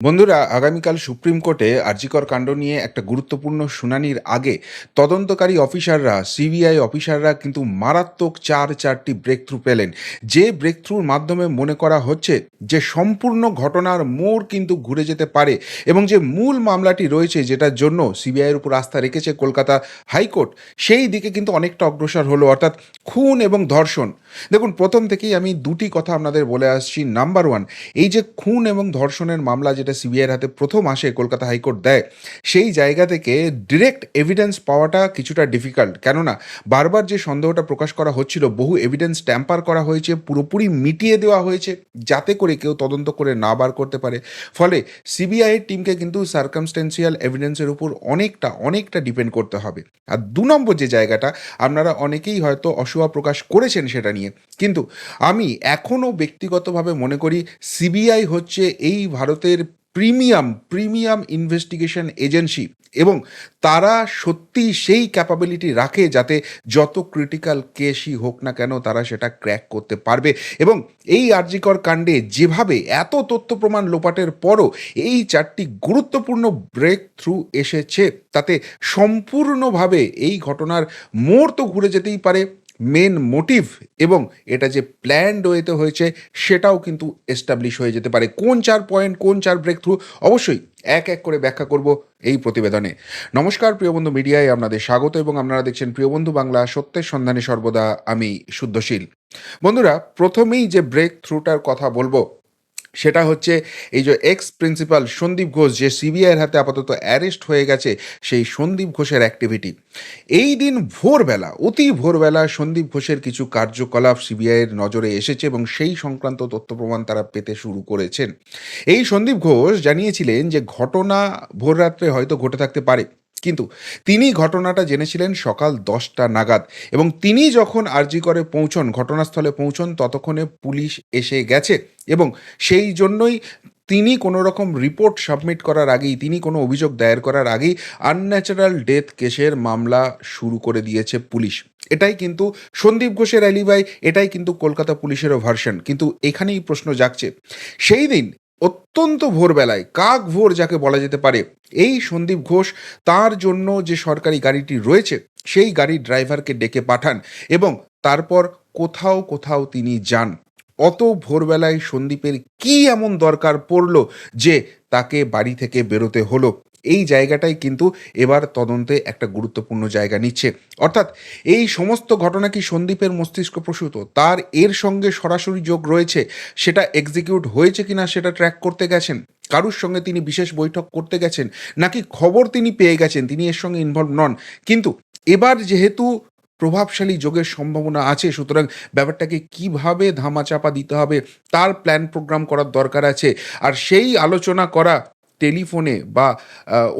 বন্ধুরা, আগামীকাল সুপ্রিম কোর্টে আরজিকর কাণ্ড নিয়ে একটা গুরুত্বপূর্ণ শুনানির আগে তদন্তকারী অফিসাররা, সিবিআই অফিসাররা কিন্তু মারাত্মক চার চারটি ব্রেক থ্রু পেলেন। যে ব্রেক থ্রুর মাধ্যমে মনে করা হচ্ছে যে সম্পূর্ণ ঘটনার মোড় কিন্তু ঘুরে যেতে পারে এবং যে মূল মামলাটি রয়েছে যেটার জন্য সিবিআইয়ের উপর আস্থা রেখেছে কলকাতা হাইকোর্ট, সেই দিকে কিন্তু অনেকটা অগ্রসর হলো, অর্থাৎ খুন এবং ধর্ষণ। দেখুন, প্রথম থেকেই আমি দুটি কথা আপনাদের বলে আসছি। নাম্বার ওয়ান, এই যে খুন এবং ধর্ষণের মামলা যেটা সিবিআইয়ের হাতে প্রথম আসে কলকাতা হাইকোর্ট দেয়, সেই জায়গা থেকে ডিরেক্ট এভিডেন্স পাওয়াটা কিছুটা ডিফিকাল্ট কেননা, বারবার যে সন্দেহটা প্রকাশ করা হচ্ছিল, বহু এভিডেন্স ট্যাম্পার করা হয়েছে, পুরোপুরি মিটিয়ে দেওয়া হয়েছে, যাতে করে কেউ তদন্ত করে না বার করতে পারে। ফলে সিবিআইয়ের টিমকে কিন্তু সার্কামস্টেন্সিয়াল এভিডেন্সের উপর অনেকটা অনেকটা ডিপেন্ড করতে হবে। আর দু নম্বর যে জায়গাটা, আপনারা অনেকেই হয়তো অসুয়া প্রকাশ করেছেন সেটা নিয়ে। কিন্তু আমি এখনও ব্যক্তিগতভাবে মনে করি, সিবিআই হচ্ছে এই ভারতের প্রিমিয়াম প্রিমিয়াম ইনভেস্টিগেশন এজেন্সি এবং তারা সত্যি সেই ক্যাপাবিলিটি রাখে যাতে যত ক্রিটিক্যাল কেসই হোক না কেন তারা সেটা ক্র্যাক করতে পারবে। এবং এই আর্জিকর কাণ্ডে যেভাবে এত তথ্য প্রমাণ লোপাটের পরও এই চারটি গুরুত্বপূর্ণ ব্রেক থ্রু এসেছে, তাতে সম্পূর্ণভাবে এই ঘটনার মোড় তো ঘুরে যেতেই পারে। মেন মোটিভ এবং এটা যে প্ল্যান্ড ওয়েতে হয়েছে, সেটাও কিন্তু এস্টাবলিশ হয়ে যেতে পারে। কোন চার পয়েন্ট কোন চার ব্রেক থ্রু অবশ্যই এক এক করে ব্যাখ্যা করব এই প্রতিবেদনে। নমস্কার প্রিয়বন্ধু মিডিয়ায় আপনাদের স্বাগত এবং আপনারা দেখছেন প্রিয়বন্ধু বাংলা, সত্যের সন্ধানে সর্বদা আমি শুদ্ধশীল। বন্ধুরা, প্রথমেই যে ব্রেক থ্রুটার কথা বলব সেটা হচ্ছে এই যে এক্স প্রিন্সিপাল সন্দীপ ঘোষ, যে সিবিআইয়ের হাতে আপাতত অ্যারেস্ট হয়ে গেছে, সেই সন্দীপ ঘোষের অ্যাক্টিভিটি এই দিন ভোরবেলা, অতি ভোরবেলা সন্দীপ ঘোষের কিছু কার্যকলাপ সিবিআইয়ের নজরে এসেছে এবং সেই সংক্রান্ত তথ্য প্রমাণ তারা পেতে শুরু করেছেন। এই সন্দীপ ঘোষ জানিয়েছিলেন যে ঘটনা ভোররাত্রে হয়তো ঘটে থাকতে পারে। কিন্তু তিনি ঘটনাটা জেনেছিলেন সকাল দশটা নাগাদ এবং তিনি যখন আরজি করে পৌঁছন, ঘটনাস্থলে পৌঁছন, ততক্ষণে পুলিশ এসে গেছে এবং সেই জন্যই তিনি কোনো রকম রিপোর্ট সাবমিট করার আগেই, তিনি কোনো অভিযোগ দায়ের করার আগেই আনন্যাচারাল ডেথ কেসের মামলা শুরু করে দিয়েছে পুলিশ। এটাই কিন্তু সন্দীপ ঘোষের অ্যালিবাই এটাই কিন্তু কলকাতা পুলিশেরও ভার্সন কিন্তু এখানেই প্রশ্ন জাগছে। সেই দিন অত্যন্ত ভোরবেলায়, কাক ভোর যাকে বলা যেতে পারে। এই সন্দীপ ঘোষ তার জন্য যে সরকারি গাড়িটি রয়েছে, সেই গাড়ির ড্রাইভারকে ডেকে পাঠান এবং তারপর কোথাও কোথাও তিনি যান। অত ভোরবেলায় সন্দীপের কি এমন দরকার পড়ল যে তাকে বাড়ি থেকে বেরোতে হলো? এই জায়গাটাই কিন্তু এবার তদন্তে একটা গুরুত্বপূর্ণ জায়গা নিচ্ছে। অর্থাৎ এই সমস্ত ঘটনা কি সন্দীপের মস্তিষ্ক প্রসূত? তার এর সঙ্গে সরাসরি যোগ রয়েছে? সেটা এক্সিকিউট হয়েছে কিনা সেটা ট্র্যাক করতে গেছেন? কারুর সঙ্গে তিনি বিশেষ বৈঠক করতে গেছেন? নাকি খবর তিনি পেয়ে গেছেন? তিনি এর সঙ্গে ইনভলভ নন। কিন্তু এবার যেহেতু প্রভাবশালী যোগের সম্ভাবনা আছে, সুতরাং ব্যাপারটাকে কীভাবে ধামাচাপা দিতে হবে, তার প্ল্যান প্রোগ্রাম করার দরকার আছে। আর সেই আলোচনা করা টেলিফোনে বা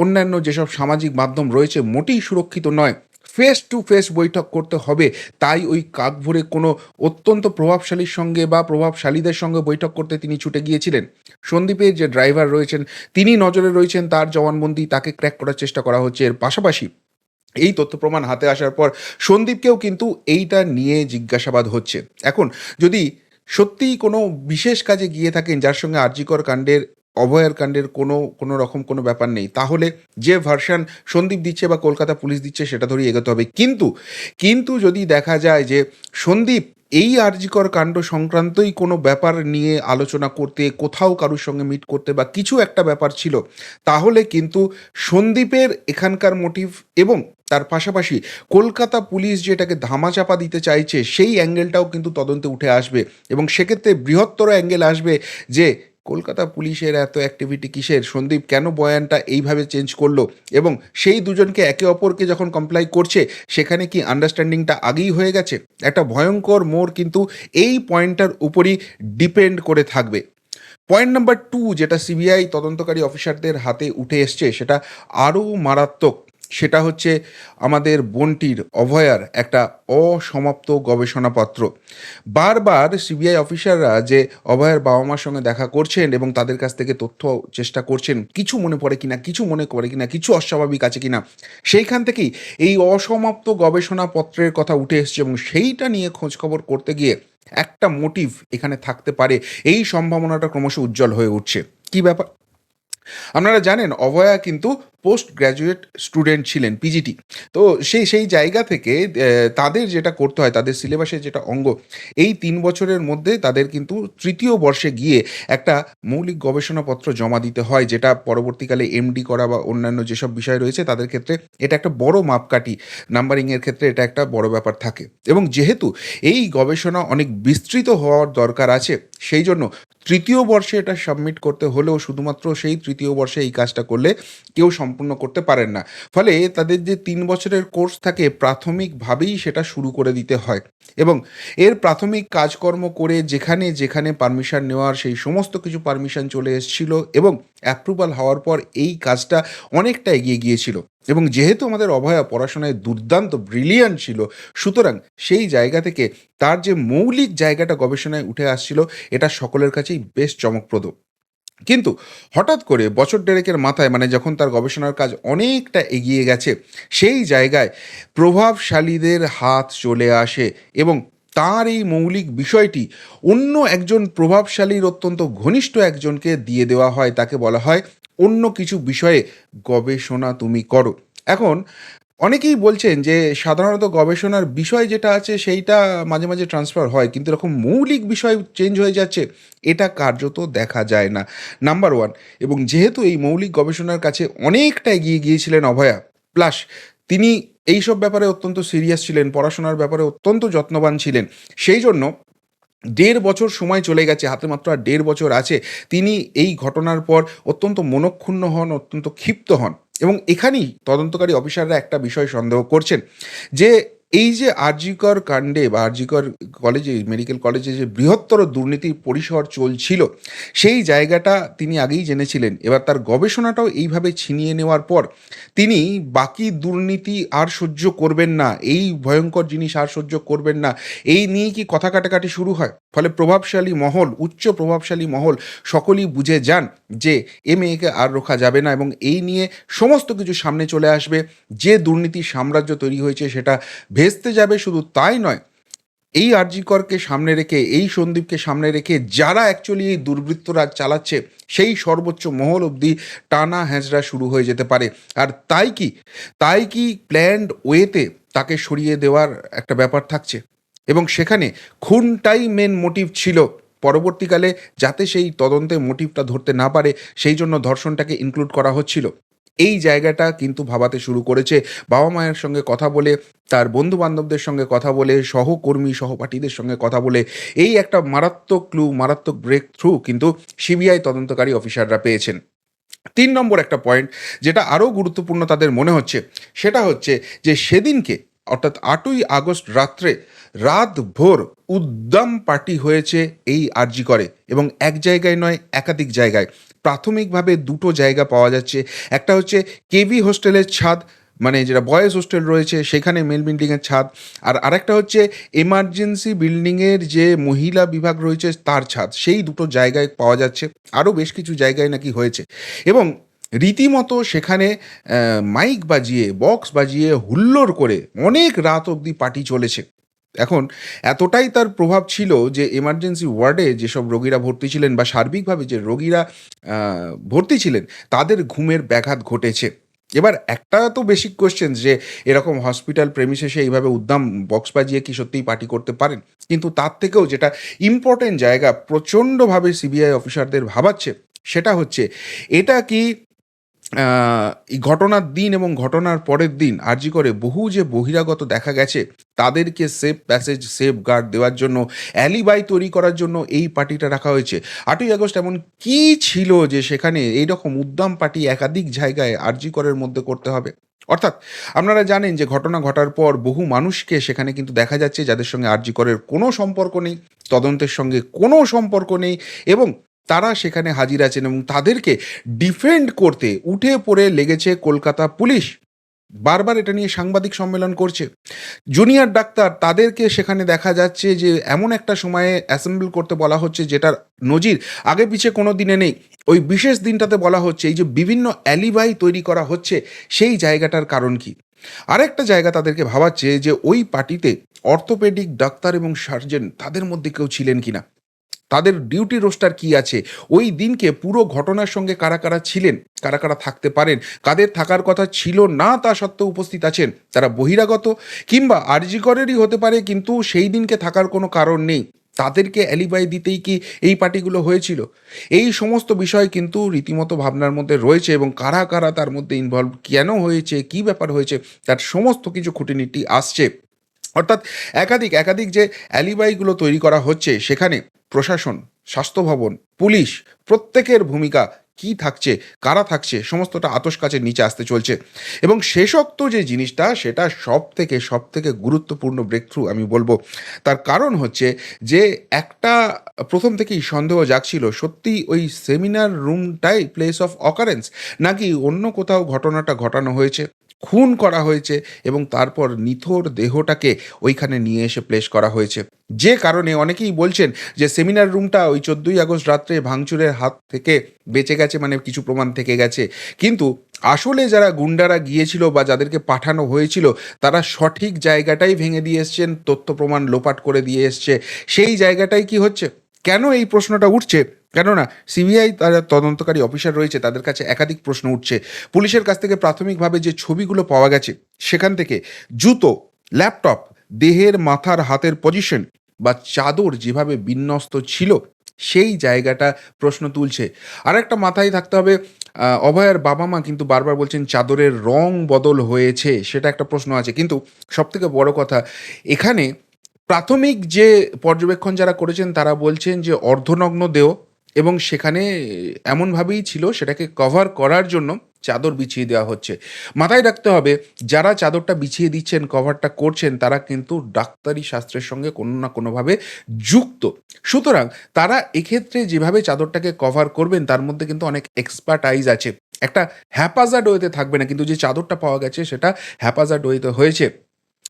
অন্যান্য যেসব সামাজিক মাধ্যম রয়েছে মোটেই সুরক্ষিত নয়। ফেস টু ফেস বৈঠক করতে হবে। তাই ওই কাকভরে কোনো অত্যন্ত প্রভাবশালীর সঙ্গে বা প্রভাবশালীদের সঙ্গে বৈঠক করতে তিনি ছুটে গিয়েছিলেন। সন্দীপের যে ড্রাইভার রয়েছেন, তিনি নজরে রয়েছেন তার জবানবন্দি তাকে ক্র্যাক করার চেষ্টা করা হচ্ছে এর পাশাপাশি। এই তথ্য প্রমাণ হাতে আসার পর সন্দীপকেও কিন্তু এইটা নিয়ে জিজ্ঞাসাবাদ হচ্ছে। এখন যদি সত্যিই কোনো বিশেষ কাজে গিয়ে থাকেন, যার সঙ্গে আরজিকর কাণ্ডের অভয়ার কাণ্ডের কোনো কোনো রকম কোনো ব্যাপার নেই। তাহলে যে ভার্সান সন্দীপ দিচ্ছে বা কলকাতা পুলিশ দিচ্ছে সেটা ধরেই এগোতে হবে। কিন্তু কিন্তু যদি দেখা যায় যে সন্দীপ এই আরজিকর কাণ্ড সংক্রান্তই কোনো ব্যাপার নিয়ে আলোচনা করতে, কোথাও কারুর সঙ্গে মিট করতে বা কিছু একটা ব্যাপার ছিল, তাহলে কিন্তু সন্দীপের এখানকার মোটিভ এবং তার পাশাপাশি কলকাতা পুলিশ যেটাকে ধামাচাপা দিতে চাইছে, সেই অ্যাঙ্গেলটাও কিন্তু তদন্তে উঠে আসবে। এবং সেক্ষেত্রে বৃহত্তর অ্যাঙ্গেল আসবে যে কলকাতা পুলিশের এত অ্যাক্টিভিটি কিসের? সন্দীপ, কেন বয়ানটা এইভাবে চেঞ্জ করল? এবং সেই দুজনকে একে অপরকে যখন কমপ্লাই করছে, সেখানে কি আন্ডারস্ট্যান্ডিংটা আগেই হয়ে গেছে? একটা ভয়ঙ্কর মোড় কিন্তু এই পয়েন্টটার উপরই ডিপেন্ড করে থাকবে। পয়েন্ট নাম্বার টু যেটা সিবিআই তদন্তকারী অফিসারদের হাতে উঠে এসছে, সেটা আরও মারাত্মক। সেটা হচ্ছে আমাদের বন্টির অভয়ার একটা অসমাপ্ত গবেষণাপত্র। বারবার সিবিআই অফিসাররা যে অভয়ার বাবা মার সঙ্গে দেখা করছেন এবং তাদের কাছ থেকে তথ্য চেষ্টা করছেন, কিছু মনে পড়ে কিনা, কিছু মনে করে কিনা, কিছু অস্বাভাবিক আছে কিনা, সেইখান থেকেই এই অসমাপ্ত গবেষণাপত্রের কথা উঠে এসছে এবং সেইটা নিয়ে খোঁজখবর করতে গিয়ে একটা মোটিভ এখানে থাকতে পারে। এই সম্ভাবনাটা ক্রমশ উজ্জ্বল হয়ে উঠছে। কি ব্যাপার? আপনারা জানেন, অভয়া কিন্তু পোস্ট গ্র্যাজুয়েট স্টুডেন্ট ছিলেন পিজিটি তো সেই সেই জায়গা থেকে তাদের যেটা করতে হয়, তাদের সিলেবাসের যেটা অঙ্গ, এই তিন বছরের মধ্যে তাদের কিন্তু তৃতীয় বর্ষে গিয়ে একটা মৌলিক গবেষণাপত্র জমা দিতে হয়, যেটা পরবর্তীকালে এমডি করা বা অন্যান্য যেসব বিষয় রয়েছে, তাদের ক্ষেত্রে এটা একটা বড় মাপকাঠি নাম্বারিংয়ের ক্ষেত্রে এটা একটা বড় ব্যাপার থাকে। এবং যেহেতু এই গবেষণা অনেক বিস্তৃত হওয়ার দরকার আছে, সেই জন্য তৃতীয় বর্ষে এটা সাবমিট করতে হলেও শুধুমাত্র সেই তৃতীয় বর্ষে এই কাজটা করলে কেউ সম্পূর্ণ করতে পারেন না। ফলে তাদের যে তিন বছরের কোর্স থাকে, প্রাথমিকভাবেই সেটা শুরু করে দিতে হয় এবং এর প্রাথমিক কাজকর্ম করে যেখানে যেখানে পারমিশন নেওয়ার সেই সমস্ত কিছু পারমিশন চলে এসেছিল এবং অ্যাপ্রুভাল হওয়ার পর এই কাজটা অনেকটা এগিয়ে গিয়েছিল এবং যেহেতু আমাদের অভয়া পড়াশোনায় দুর্দান্ত ব্রিলিয়ান্ট ছিল, সুতরাং সেই জায়গা থেকে তার যে মৌলিক জায়গাটা গবেষণায় উঠে আসছিল, এটা সকলের কাছেই বেশ চমকপ্রদ। কিন্তু হঠাৎ করে বছর দেড়েকের মাথায় মানে যখন তার গবেষণার কাজ অনেকটা এগিয়ে গেছে, সেই জায়গায় প্রভাবশালীদের হাত চলে আসে এবং তার এই মৌলিক বিষয়টি অন্য একজন প্রভাবশালীর অত্যন্ত ঘনিষ্ঠ একজনকে দিয়ে দেওয়া হয়, তাকে বলা হয় অন্য কিছু বিষয়ে গবেষণা তুমি করো। এখন অনেকেই বলছেন যে সাধারণত গবেষণার বিষয় যেটা আছে সেইটা মাঝে মাঝে ট্রান্সফার হয়, কিন্তু এরকম মৌলিক বিষয় চেঞ্জ হয়ে যাচ্ছে, এটা কার্যত দেখা যায় না। নাম্বার ওয়ান এবং যেহেতু এই মৌলিক গবেষণার কাছে অনেকটা এগিয়ে গিয়েছিলেন অভয়া প্লাস তিনি এইসব ব্যাপারে অত্যন্ত সিরিয়াস ছিলেন, পড়াশোনার ব্যাপারে অত্যন্ত যত্নবান ছিলেন, সেই জন্য দেড় বছর সময় চলে গেছে, হাতে মাত্র আর দেড় বছর আছে, তিনি এই ঘটনার পর অত্যন্ত মনক্ষুণ্ণ হন, অত্যন্ত ক্ষিপ্ত হন। এবং এখানেই তদন্তকারী অফিসাররা একটা বিষয় সন্দেহ করছেন যে এই যে আরজিকর কাণ্ডে বা আরজিকর কলেজে, মেডিকেল কলেজে যে বৃহত্তর দুর্নীতির পরিসর চলছিল, সেই জায়গাটা তিনি আগেই জেনেছিলেন। এবার তার গবেষণাটাও এইভাবে ছিনিয়ে নেওয়ার পর তিনি বাকি দুর্নীতি আর সহ্য করবেন না, এই ভয়ঙ্কর জিনিস আর সহ্য করবেন না, এই নিয়ে কি কথা কাটাকাটি শুরু হয়? ফলে প্রভাবশালী মহল, উচ্চ প্রভাবশালী মহল সকলেই বুঝে যান যে এ মেয়েকে আর রোখা যাবে না এবং এই নিয়ে সমস্ত কিছু সামনে চলে আসবে। যে দুর্নীতির সাম্রাজ্য তৈরি হয়েছে সেটা ভেস্তে যাবে শুধু তাই নয়, এই আরজিকরকে সামনে রেখে, এই সন্দীপকে সামনে রেখে যারা অ্যাকচুয়ালি এই দুর্বৃত্তরাজ চালাচ্ছে, সেই সর্বোচ্চ মহল অবধি টানা হ্যাঁচড়া শুরু হয়ে যেতে পারে। আর তাই কি তাই কি প্ল্যান্ড ওয়েতে তাকে সরিয়ে দেওয়ার একটা ব্যাপার থাকছে? এবং সেখানে খুনটাই মেন মোটিভ ছিল। পরবর্তীকালে যাতে সেই তদন্তে মোটিভটা ধরতে না পারে, সেই জন্য ধর্ষণটাকে ইনক্লুড করা হচ্ছিল। এই জায়গাটা কিন্তু ভাবাতে শুরু করেছে। বাবা মায়ের সঙ্গে কথা বলে, তার বন্ধু বান্ধবদের সঙ্গে কথা বলে, সহকর্মী, সহপাঠীদের সঙ্গে কথা বলে, এই একটা মারাত্মক ক্লু মারাত্মক ব্রেক থ্রু কিন্তু সিবিআই তদন্তকারী অফিসাররা পেয়েছেন। তিন নম্বর একটা পয়েন্ট যেটা আরও গুরুত্বপূর্ণ তাদের মনে হচ্ছে, সেটা হচ্ছে যে সেদিনকে, অর্থাৎ আটই আগস্ট রাত্রে রাত ভোর উদ্দাম পার্টি হয়েছে এই আরজি করে এবং এক জায়গায় নয়, একাধিক জায়গায়। প্রাথমিকভাবে দুটো জায়গা পাওয়া যাচ্ছে। একটা হচ্ছে কেভি হোস্টেলের ছাদ মানে যেটা বয়েজ হোস্টেল রয়েছে, সেখানে মেল বিল্ডিংয়ের ছাদ। আর আরেকটা হচ্ছে এমার্জেন্সি বিল্ডিংয়ের যে মহিলা বিভাগ রয়েছে, তার ছাদ। সেই দুটো জায়গায় পাওয়া যাচ্ছে। আরও বেশ কিছু জায়গায় নাকি হয়েছে। এবং রীতিমতো সেখানে মাইক বাজিয়ে, বক্স বাজিয়ে হুল্লোড় করে অনেক রাত অবধি পার্টি চলেছে। এখন এতটাই তার প্রভাব ছিল যে এমার্জেন্সি ওয়ার্ডে যেসব রোগীরা ভর্তি ছিলেন বা সার্বিকভাবে যে রোগীরা ভর্তি ছিলেন, তাদের ঘুমের ব্যাঘাত ঘটেছে। এবার একটা তো বেসিক কোশ্চেন যে এরকম হসপিটাল প্রেমিসেসে এইভাবে উদ্দাম বক্স বাজিয়ে কি সত্যিই পার্টি করতে পারেন? কিন্তু তার থেকেও যেটা ইম্পর্টেন্ট জায়গা প্রচণ্ডভাবে সিবিআই অফিসারদের ভাবাচ্ছে, সেটা হচ্ছে এটা কি এই ঘটনার দিন এবং ঘটনার পরের দিন আরজি করে বহু যে বহিরাগত দেখা গেছে, তাদেরকে সেফ প্যাসেজ সেফ গার্ড দেওয়ার জন্য অ্যালিবাই তৈরি করার জন্য এই পার্টিটা রাখা হয়েছে। আটই আগস্ট এমন কি ছিল যে সেখানে এইরকম উদ্দাম পার্টি একাধিক জায়গায় আরজি করের মধ্যে করতে হবে? অর্থাৎ আপনারা জানেন যে ঘটনা ঘটার পর বহু মানুষকে সেখানে কিন্তু দেখা যাচ্ছে যাদের সঙ্গে আরজি করের কোনো সম্পর্ক নেই, তদন্তের সঙ্গে কোনো সম্পর্ক নেই এবং তারা সেখানে হাজির আছেন এবং তাদেরকে ডিফেন্ড করতে উঠে পড়ে লেগেছে কলকাতা পুলিশ। বারবার এটা নিয়ে সাংবাদিক সম্মেলন করছে। জুনিয়র ডাক্তার, তাদেরকে সেখানে দেখা যাচ্ছে যে এমন একটা সময়ে অ্যাসেম্বল করতে বলা হচ্ছে যেটার নজির আগে পিছে কোনো দিনে নেই। ওই বিশেষ দিনটাতে বলা হচ্ছে এই যে বিভিন্ন অ্যালিবাই তৈরি করা হচ্ছে সেই জায়গাটার কারণ কি? আরেকটা জায়গা তাদেরকে ভাবাচ্ছে যে ওই পার্টিতে অর্থোপেডিক ডাক্তার এবং সার্জন তাদের মধ্যে কেউ ছিলেন কিনা। তাদের ডিউটি রোস্টার কি আছে? ওই দিনকে পুরো ঘটনার সঙ্গে কারা কারা ছিলেন? কারা কারা থাকতে পারেন? কাদের থাকার কথা ছিল না তা সত্ত্বেও উপস্থিত আছেন? তারা বহিরাগত কিংবা আরজিকরেরই হতে পারে, কিন্তু সেই দিনকে থাকার কোনো কারণ নেই। তাদেরকে অ্যালিবাই দিতেই কি এই পার্টিগুলো হয়েছিল? এই সমস্ত বিষয় কিন্তু রীতিমতো ভাবনার মধ্যে রয়েছে এবং কারা কারা তার মধ্যে ইনভলভ কেন হয়েছে, কি ব্যাপার হয়েছে, তার সমস্ত কিছু খুঁটিনিটি আসছে। অর্থাৎ একাধিক একাধিক যে অ্যালিবাইগুলো তৈরি করা হচ্ছে সেখানে প্রশাসন, স্বাস্থ্য ভবন, পুলিশ, প্রত্যেকের ভূমিকা কি থাকছে, কারা থাকছে, সমস্তটা আতস কাছের নিচে আসতে চলছে। এবং শেষোক্ত যে জিনিসটা, সেটা সব থেকে সব থেকে গুরুত্বপূর্ণ ব্রেকথ্রু আমি বলব। তার কারণ হচ্ছে যে একটা, প্রথম থেকেই সন্দেহ জাগছিল, সত্যি ওই সেমিনার রুমটাই প্লেস অফ অকারেন্স নাকি অন্য কোথাও ঘটনাটা ঘটানো হয়েছে? খুন করা হয়েছে এবং তারপর নিথর দেহটাকে ওইখানে নিয়ে এসে প্লেস করা হয়েছে। যে কারণে অনেকেই বলছেন যে সেমিনার রুমটা ওই চোদ্দোই আগস্ট রাত্রে ভাঙচুরের হাত থেকে বেঁচে গেছে মানে কিছু প্রমাণ থেকে গেছে। কিন্তু আসলে যারা গুন্ডারা গিয়েছিল বা যাদেরকে পাঠানো হয়েছিল, তারা সঠিক জায়গাটাই ভেঙে দিয়ে এসছেন, তথ্য প্রমাণ লোপাট করে দিয়ে এসছে। সেই জায়গাটাই কি হচ্ছে? কেন এই প্রশ্নটা উঠছে? কেননা সিবিআই তারা তদন্তকারী অফিসার রয়েছে, তাদের কাছে একাধিক প্রশ্ন উঠছে। পুলিশের কাছ থেকে প্রাথমিকভাবে যে ছবিগুলো পাওয়া গেছে, সেখান থেকে জুতো, ল্যাপটপ, দেহের মাথার হাতের পজিশন বা চাদর যেভাবে বিন্যস্ত ছিল, সেই জায়গাটা প্রশ্ন তুলছে। আর একটা মাথায় থাকতে হবে অভয়ার বাবা মা কিন্তু বারবার বলছেন চাদরের রং বদল হয়েছে, সেটা একটা প্রশ্ন আছে। কিন্তু সবথেকে বড় কথা, এখানে প্রাথমিক যে পর্যবেক্ষণ যারা করেছেন, তারা বলছেন যে অর্ধনগ্ন দেহ এবং সেখানে এমনভাবেই ছিল সেটাকে কভার করার জন্য চাদর বিছিয়ে দেওয়া হচ্ছে। মাথায় রাখতে হবে, যারা চাদরটা বিছিয়ে দিচ্ছেন কভারটা করছেন, তারা কিন্তু ডাক্তারি শাস্ত্রের সঙ্গে কোনো না কোনোভাবে যুক্ত। সুতরাং তারা এক্ষেত্রে যেভাবে চাদরটাকে কভার করবেন, তার মধ্যে কিন্তু অনেক এক্সপার্টাইজ আছে। একটা হ্যাপাজার্ড ওয়েতে থাকবে না, কিন্তু যে চাদরটা পাওয়া গেছে, সেটা হ্যাপাজার্ড ওয়েতে হয়েছে।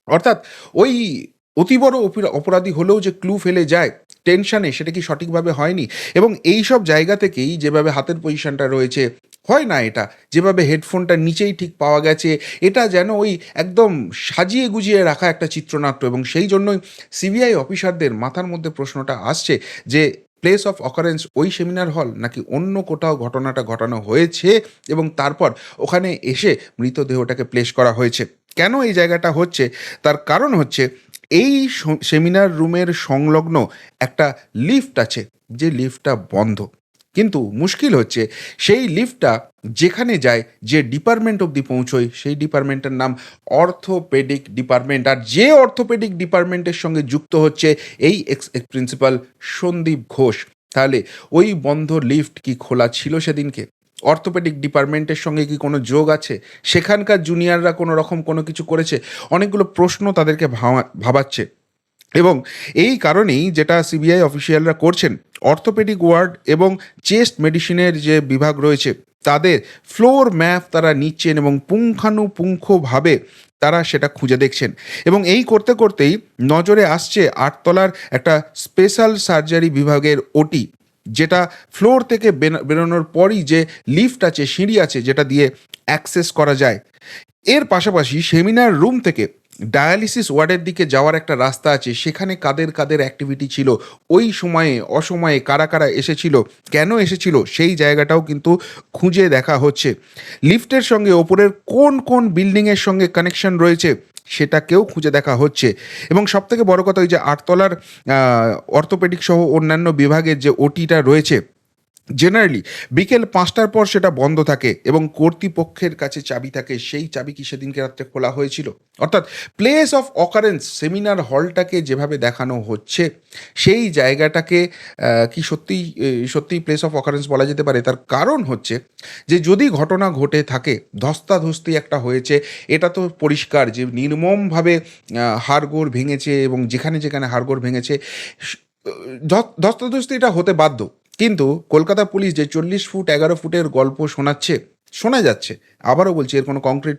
অর্থাৎ ওই অতি বড় অপরা- অপরাধী হলেও যে ক্লু ফেলে যায় টেনশনে সেটা কি সঠিকভাবে হয়নি? এবং এই সব জায়গা থেকেই যেভাবে হাতের পজিশনটা রয়েছে, হয় না এটা? যেভাবে হেডফোনটা নিচেই ঠিক পাওয়া গেছে, এটা যেন ওই একদম সাজিয়ে গুজিয়ে রাখা একটা চিত্রনাট্য। এবং সেই জন্যই সিবিআই অফিসারদের মাথার মধ্যে প্রশ্নটা আসছে যে প্লেস অফ অকারেন্স ওই সেমিনার হল নাকি অন্য কোথাও ঘটনাটা ঘটানো হয়েছে? এবং তারপর ওখানে এসে মৃতদেহটাকে প্লেস করা হয়েছে। কেন এই জায়গাটা হচ্ছে? তার কারণ হচ্ছে এই সেমিনার রুমের সংলগ্ন একটা লিফট আছে, যে লিফটটা বন্ধ। কিন্তু মুশকিল হচ্ছে, সেই লিফটটা যেখানে যায়, যে ডিপার্টমেন্ট অবধি পৌঁছয়, সেই ডিপার্টমেন্টের নাম অর্থোপেডিক ডিপার্টমেন্ট। আর যে অর্থোপেডিক ডিপার্টমেন্টের সঙ্গে যুক্ত হচ্ছে, এই এক্স প্রিন্সিপাল সন্দীপ ঘোষ। তাহলে ওই বন্ধ লিফট কি খোলা ছিল সেদিনকে? অর্থোপেডিক ডিপার্টমেন্টের সঙ্গে কি কোনো যোগ আছে? সেখানকার জুনিয়ররা কোনো রকম কোনো কিছু করেছে? অনেকগুলো প্রশ্ন তাদেরকে ভাবা- ভাবাচ্ছে। এবং এই কারণেই যেটা সিবিআই অফিসিয়ালরা করছেন অর্থোপেডিক ওয়ার্ড এবং চেস্ট মেডিসিনের যে বিভাগ রয়েছে, তাদের ফ্লোর ম্যাপ তারা নিচ্ছেন এবং পুঙ্খানুপুঙ্খভাবে তারা সেটা খুঁজে দেখছেন। এবং এই করতে করতেই নজরে আসছে আটতলার একটা স্পেশাল সার্জারি বিভাগের ওটি যেটা ফ্লোর থেকে বেরোনোর পরই যে লিফট আছে, সিঁড়ি আছে, যেটা দিয়ে অ্যাক্সেস করা যায়। এর পাশাপাশি সেমিনার রুম থেকে ডায়ালিসিস ওয়ার্ডের দিকে যাওয়ার একটা রাস্তা আছে, সেখানে কাদের কাদের অ্যাক্টিভিটি ছিল, ওই সময়ে, অসময়ে কারা কারা এসেছিল, কেন এসেছিল, সেই জায়গাটাও কিন্তু খুঁজে দেখা হচ্ছে। লিফটের সঙ্গে ওপরের কোন কোন বিল্ডিংয়ের সঙ্গে কানেকশন রয়েছে সেটাকেও খুঁজে দেখা হচ্ছে। এবং সবথেকে বড় কথা ওই যে আটতলার অর্থোপেডিক সহ অন্যান্য বিভাগের যে ওটিটা রয়েছে জেনারেলি বিকেল পাঁচটার পর সেটা বন্ধ থাকে এবং কর্তৃপক্ষের কাছে চাবি থাকে। সেই চাবি কি সেদিনকে রাত্রে খোলা হয়েছিল? অর্থাৎ প্লেস অফ অকারেন্স সেমিনার হলটাকে যেভাবে দেখানো হচ্ছে, সেই জায়গাটাকে কি সত্যিই সত্যিই প্লেস অফ অকারেন্স বলা যেতে পারে। তার কারণ হচ্ছে যে যদি ঘটনা ঘটে থাকে, ধস্তাধস্তি একটা হয়েছে, এটা তো পরিষ্কার যে নির্মমভাবে হাড়গোড় ভেঙেছে এবং যেখানে যেখানে হাড়গোড় ভেঙেছে ধস্তাধস্তি এটা হতে বাধ্য। কিন্তু কলকাতা পুলিশ যে চল্লিশ ফুট, এগারো ফুটের গল্প শোনাচ্ছে, শোনা যাচ্ছে। আবারও বলছি, এর কোনো কংক্রিট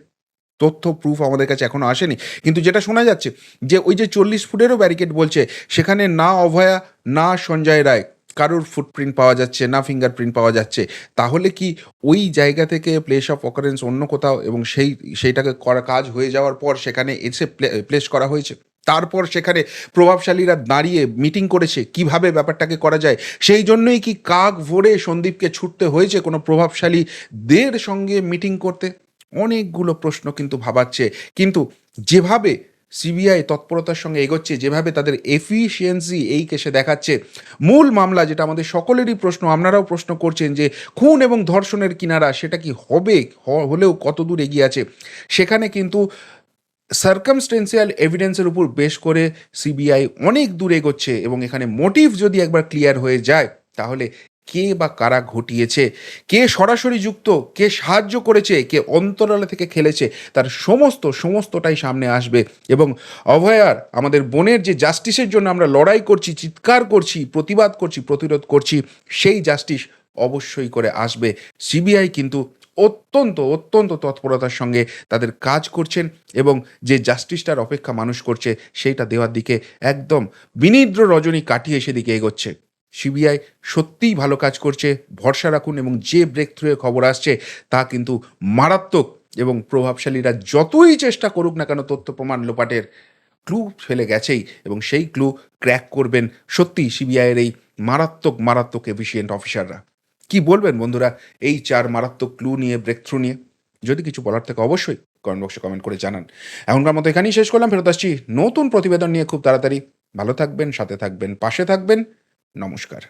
তথ্য প্রুফ আমাদের কাছে এখনও আসেনি। কিন্তু যেটা শোনা যাচ্ছে, যে ওই যে চল্লিশ ফুটেরও ব্যারিকেড বলছে, সেখানে না অভয়া, না সঞ্জয় রায় কারোর ফুটপ্রিন্ট পাওয়া যাচ্ছে, না ফিঙ্গারপ্রিন্ট পাওয়া যাচ্ছে। তাহলে কি ওই জায়গা থেকে প্লেস অফ অকারেন্স অন্য কোথাও এবং সেই, সেইটাকে করা, কাজ হয়ে যাওয়ার পর সেখানে এসে প্লেস করা হয়েছে? তারপর সেখানে প্রভাবশালীরা দাঁড়িয়ে মিটিং করেছে কীভাবে ব্যাপারটাকে করা যায়। সেই জন্যই কি কাক ভোরে সন্দীপকে ছুটতে হয়েছে কোনো প্রভাবশালীদের সঙ্গে মিটিং করতে? অনেকগুলো প্রশ্ন কিন্তু ভাবাচ্ছে। কিন্তু যেভাবে সিবিআই তৎপরতার সঙ্গে এগোচ্ছে, যেভাবে তাদের এফিসিয়েন্সি এই কেসে দেখাচ্ছে, মূল মামলা যেটা আমাদের সকলেরই প্রশ্ন, আপনারাও প্রশ্ন করছেন যে খুন এবং ধর্ষণের কিনারা সেটা কি হবে? হলেও কত দূর এগিয়ে আছে? সেখানে কিন্তু সার্কামস্টেন্সিয়াল এভিডেন্সের উপর বেশ করে সিবিআই অনেক দূর এগোচ্ছে এবং এখানে মোটিভ যদি একবার ক্লিয়ার হয়ে যায়, তাহলে কে বা কারা ঘটিয়েছে, কে সরাসরি যুক্ত, কে সাহায্য করেছে, কে অন্তরালে থেকে খেলেছে, তার সমস্ত, সমস্তটাই সামনে আসবে। এবং অভয়ার, আমাদের বোনের যে জাস্টিসের জন্য আমরা লড়াই করছি, চিৎকার করছি, প্রতিবাদ করছি, প্রতিরোধ করছি, সেই জাস্টিস অবশ্যই করে আসবে। সিবিআই কিন্তু অত্যন্ত অত্যন্ত তৎপরতার সঙ্গে তাদের কাজ করছেন এবং যে জাস্টিসটার অপেক্ষা মানুষ করছে, সেইটা দেওয়ার দিকে একদম বিনিদ্র রজনী কাটিয়ে সেদিকে এগোচ্ছে। সিবিআই সত্যিই ভালো কাজ করছে, ভরসা রাখুন এবং যে ব্রেক থ্রুয়ের খবর আসছে, তা কিন্তু মারাত্মক এবং প্রভাবশালীরা যতই চেষ্টা করুক না কেন তথ্য প্রমাণ লোপাটের ক্লু ফেলে গেছেই এবং সেই ক্লু ক্র্যাক করবেন সত্যি সিবিআইয়ের এই মারাত্মক মারাত্মক এফিসিয়েন্ট অফিসাররা কি বলবেন বন্ধুরা? এই চার মারাত্মক ক্লু নিয়ে ব্রেক থ্রু নিয়ে। যদি কিছু বলার থাকে অবশ্যই কমেন্ট বক্সে কমেন্ট করে জানান। এখনকার মতো এখানেই শেষ করলাম, ফেরত আসছি নতুন প্রতিবেদন নিয়ে খুব তাড়াতাড়ি। ভালো থাকবেন, সাথে থাকবেন, পাশে থাকবেন। নমস্কার।